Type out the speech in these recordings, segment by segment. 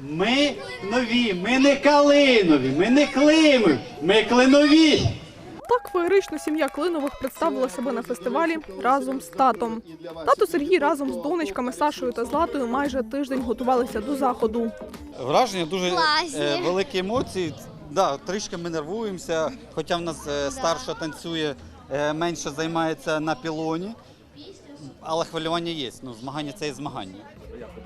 Ми нові, ми не калинові, ми не климові, ми клинові. Так феєрично сім'я Клинових представила себе на фестивалі разом з татом. Тато Сергій разом з донечками Сашою та Златою майже тиждень готувалися до заходу. Враження дуже е, великі емоції. Да, трішки ми нервуємося, хоча в нас е, старша танцює, е, менше займається на пілоні. Але хвилювання є. Ну, змагання це і змагання.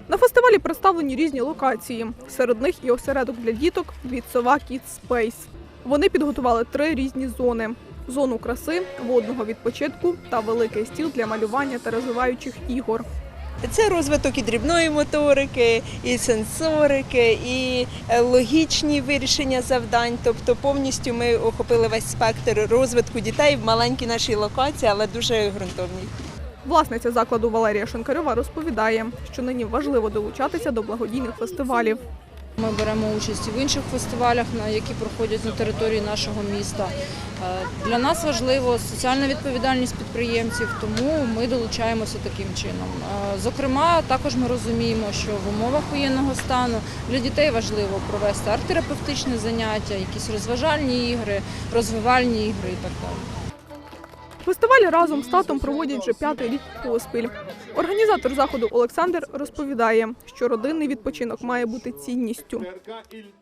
На фестивалі представлені різні локації. Серед них і осередок для діток від Сова Kids Space. Вони підготували три різні зони: зону краси, водного відпочинку та великий стіл для малювання та розвиваючих ігор. Це розвиток і дрібної моторики, і сенсорики, і е, логічні вирішення завдань. Тобто повністю ми охопили весь спектр розвитку дітей в маленькій нашій локації, але дуже ґрунтовній. Власниця закладу Валерія Шанкарьова розповідає, що нині важливо долучатися до благодійних фестивалів. Ми беремо участь і в інших фестивалях, які проходять на території нашого міста. Е, Для нас важливо соціальна відповідальність підприємців, тому ми долучаємося таким чином. Е, Зокрема, також ми розуміємо, що в умовах воєнного стану для дітей важливо провести арт-терапевтичні заняття, якісь розважальні ігри, розвивальні ігри і так далі. Фестиваль разом з татом проводять вже п'ятий рік поспіль. Організатор заходу Олександр розповідає, що родинний відпочинок має бути цінністю.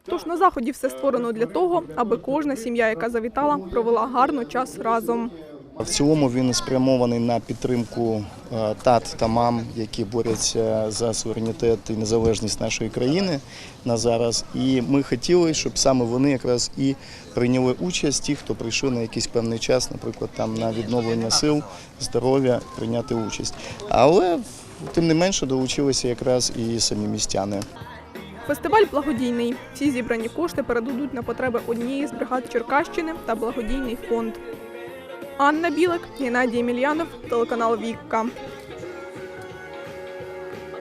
Тож на заході все створено для того, аби кожна сім'я, яка завітала, провела гарно час разом. В цілому він спрямований на підтримку е, тат та мам, які борються за суверенітет і незалежність нашої країни на зараз. І ми хотіли, щоб саме вони якраз і прийняли участь, ті, хто прийшов на якийсь певний час, наприклад, там на відновлення сил, здоров'я, прийняти участь. Але тим не менше долучилися якраз і самі містяни. Фестиваль благодійний. Всі зібрані кошти передадуть на потреби однієї з бригад Черкащини та благодійний фонд. Анна Білик, Геннадій Мільянов, телеканал Вікка.